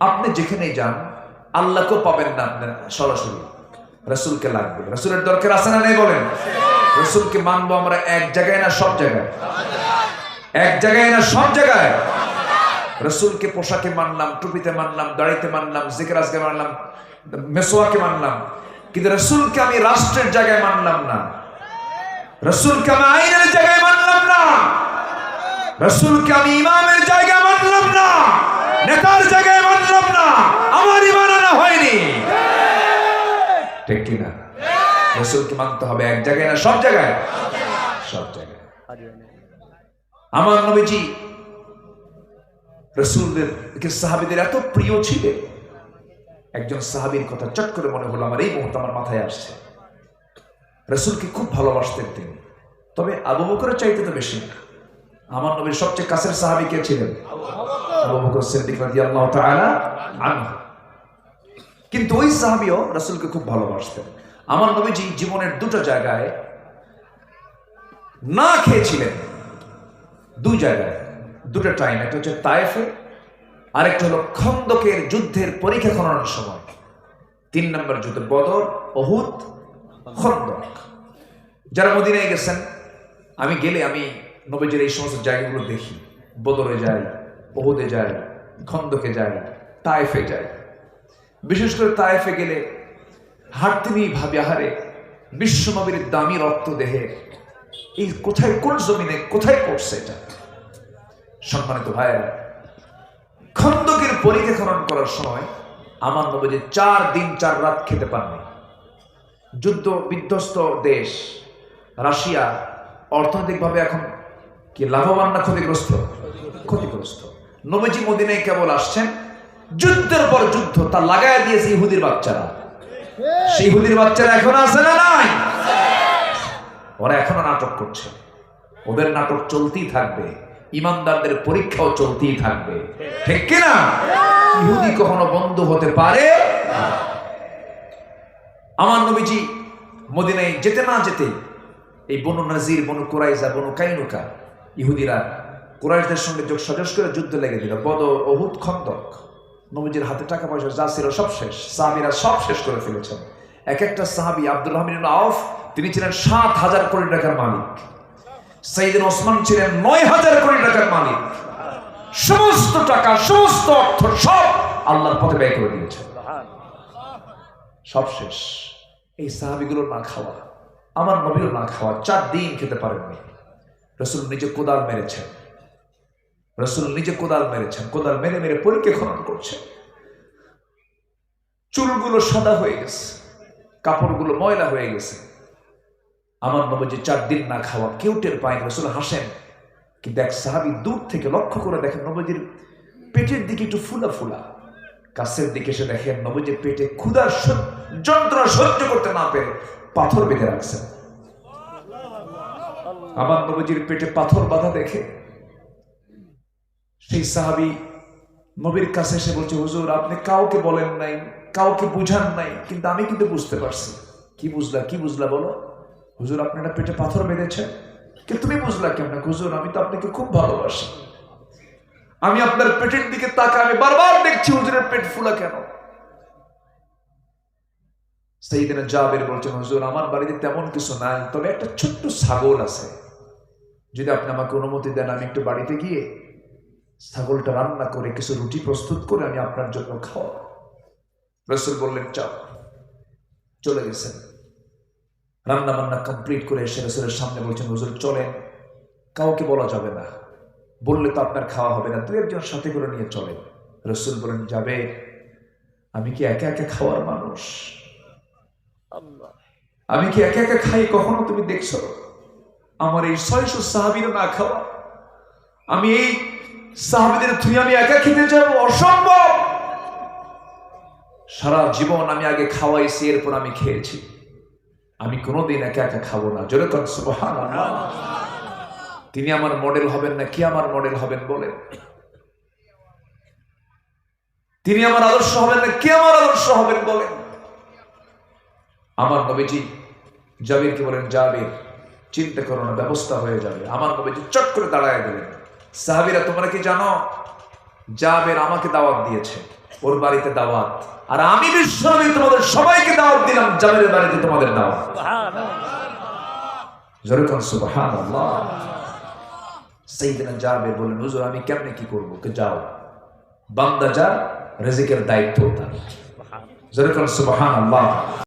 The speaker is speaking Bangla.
আপনি যেখানেই যান, আল্লাহকেও পাবেন না আপনার সরাসরি। রসুলকে লাগবে। রসুলের দরকার আছে না নেই বলেন? রসুলকে মানবো আমরা এক জায়গায় না সব জায়গায়? এক জায়গায় না সব জায়গায়? রসুলকে পোশাকে মানলাম, টুপিতে মানলাম, দাড়িতে মানলাম জিকরাজকে মানলাম, মেসোয়াকে মানলাম। কিন্তু রসুলকে আমি রাষ্ট্রের জায়গায় মানলাম না। রসুলকে আমি আইনের জায়গায় মানলাম না। রসুলকে আমি ইমামের জায়গায় নেতার জায়গায় মানলাম না, আমার ইমান হয়নি। ঠিক কিনা? রসুলকে মানতে হবে এক জায়গায় না সব জায়গায়? সব জায়গায়। আমার নবীজি রসুলদের সাহাবিদের এত প্রিয় ছিলেন। একজন সাহাবীর কথা চট করে মনে হলো, আমার এই মুহূর্তে আমার মাথায় আসছে। রসুলকে খুব ভালোবাসতেন তিনি। তবে আবু বকরের চাইতে তো বেশি না। আমার নবীর সবচেয়ে কাছের সাহাবী কে ছিলেন? কিন্তু ওই সাহাবিও রসুলকে খুব ভালোবাসতেন। আমার নবীজি জীবনের দুটো জায়গায় না খেয়েছিলেন। দুই জায়গায়। দুটো টাইম একটা হচ্ছে তায়েফে, আরেকটা হলো খন্দকের যুদ্ধের পরীক্ষা খননের সময়। তিন নম্বর যুদ্ধ বদর অহুদ খন্দক। যারা মদিনায় গেছেন, আমি গেলে আমি নবীজির এই সমস্ত জায়গাগুলো দেখি। বদরে যাই অহুদে যাই, খন্দকে যাই, তায়েফে যাই। বিশেষ করে তায়েফে গেলে হাঁটতে নিয়ে ভাবি আহারে, বিশ্ব নবীর দামি রক্ত দেহে। এই কোথায় কোন জমিনে, কোথায় পড়ছে এটা? সম্মানিত ভাইয়েরা, খন্দকের পরীক্ষা করার সময় আমার নবীজি চার দিন, চার রাত খেতে পাননি। যুদ্ধ বিধ্বস্ত দেশ, রাশিয়া, অর্থনৈতিকভাবে এখন কি লাভবান না ক্ষতিগ্রস্ত? ক্ষতিগ্রস্ত। নবীজি মদিনায় কেবল আসছেন, যুদ্ধের পর যুদ্ধ, তা লাগায় দিয়েছে ইহুদির বাচ্চারা। সেই ইহুদির বাচ্চারা এখন আছে না নাই? ওরা এখনও নাটক করছে। ওদের নাটক চলতেই থাকবে। ইমানদারদের পরীক্ষাও চলতেই থাকবে। ঠিক কিনা ইহুদি কখনো বন্ধ হতে পারে আমার নবীজি মদিনায় যেতে না যেতে এই বনু নাজির, বনু কুরাইজা বনু কাইনুকা ইহুদিরা কুরাইশদের সঙ্গে যোগ সজস করে যুদ্ধ লেগে দিল। বদ অহুত খন্দক। নবীজির হাতে টাকা পয়সা যা ছিল সব শেষ। সাহাবিরা সব শেষ করে ফেলেছেন। এক একটা সাহাবি আব্দুল রহমিন আউফ, তিনি ছিলেন সাত হাজার কোটি টাকার মালিক। সাইদিন ওসমান ছিলেন নয় হাজার কোটি টাকার মালিক। সমস্ত টাকা, সমস্ত অর্থ সব আল্লাহর পথে ব্যয় করে দিয়েছে সব শেষ। এই সাহাবিগুলো না খাওয়া। আমার নবীও না খাওয়া। চার দিন খেতে পারেননি। রসুল নিজে কোদাল মেরেছেন। রসুল নিজে কোদাল মেরেছেন। কোদাল মেরে মেরে পরীক্ষা খনন করছেন। চুলগুলো সাদা হয়ে গেছে। কাপড়গুলো ময়লা হয়ে গেছে। আমার নবজি চার দিন না খাওয়া কেউ টের পায়নি। রসুল হাসেন। কিন্তু এক সাহাবি দূর থেকে লক্ষ্য করে দেখেন নবজির পেটের দিকে একটু ফুলা ফুলা। কাছের দিকে এসে দেখেন নবজির পেটে ক্ষুধার সহ্য- যন্ত্রণা সহ্য করতে না পেরে পাথর বেঁধে রাখছেন। আমার নবজির পেটে পাথর বাঁধা দেখে সেই সাহাবি নবীর কাছে এসে বলছে, হুজুর, আপনি কাউকে বলেন নাই, কাউকে বুঝান নাই, কিন্তু আমি কিন্তু বুঝতে পারছি। কি বুঝলা কি বুঝলা বলো? হুজুর আপনারা পেটে পাথর বেঁধেছেন? কিন্তু তুমি বুঝলা কেমন? হুজুর, আমি তো আপনাকে খুব ভালোবাসি। আমি আপনার পেটের দিকে তাকা আমি বারবার দেখছি হুজুরের পেট ফুলা কেন? সেই দিনে জাবের বলছেন, হুজুর, আমার বাড়িতে তেমন কিছু নাই, তবে একটা ছোট্ট ছাগল আছে। যদি আপনি আমাকে অনুমতি দেন আমি একটু বাড়িতে গিয়ে ছাগলটা রান্না করে কিছু রুটি প্রস্তুত করে আমি আপনার জন্য খাওয়া রসুল বললেন চাও। চলে গেছেন। রান্না বান্না কমপ্লিট করে এসে রসুলের সামনে বলছেন হুজুর চলেন। কাউকে বলা যাবে না। বললে তো আপনার খাওয়া হবে না। দু একজন সাথে করে নিয়ে চলে রসুল বলেন যাবে। আমি কি একা একা খাওয়ার মানুষ? আমি কি একা একা খাই? কখনো তুমি দেখছ? আমার এই ছয়শো সাহাবিরও না খাওয়া। আমি এই সাহাবিদের তুই আমি একা খেতে যাব, অসম্ভব! সারা জীবন আমি আগে খাওয়াইছি, এরপর আমি খেয়েছি। আমি কোনোদিন একা একা খাব না। জোরে তিনি আমার মডেল হবেন না, কি আমার মডেল হবেন বলেন? তিনি আমার আদর্শ হবেন না, কে আমার আদর্শ হবেন বলেন? আমার নবীজি জাবিরকে বলেন, জাবির চিন্তা করো না ব্যবস্থা হয়ে যাবে। আমার নবীজি চট করে দাঁড়ায় গেলেন সাহাবিরা তোমরা কি জানো? জাবের আমাকে দাওয়াত দিয়েছে ওর বাড়িতে দাওয়াত। আর আমি বিশ্বনবী তোমাদের সবাইকে দাওয়াত দিলাম জাবেরের বাড়িতে তোমাদের দাওয়াত। যেরকম সুবহানাল্লাহ। সাইয়েদনা জাবের বললেন হুজুর আমি কেমনে কি করব? কে যাও। বান্দা যা রিজিকের দায়িত্ব তার। যেরকম সুবহানাল্লাহ।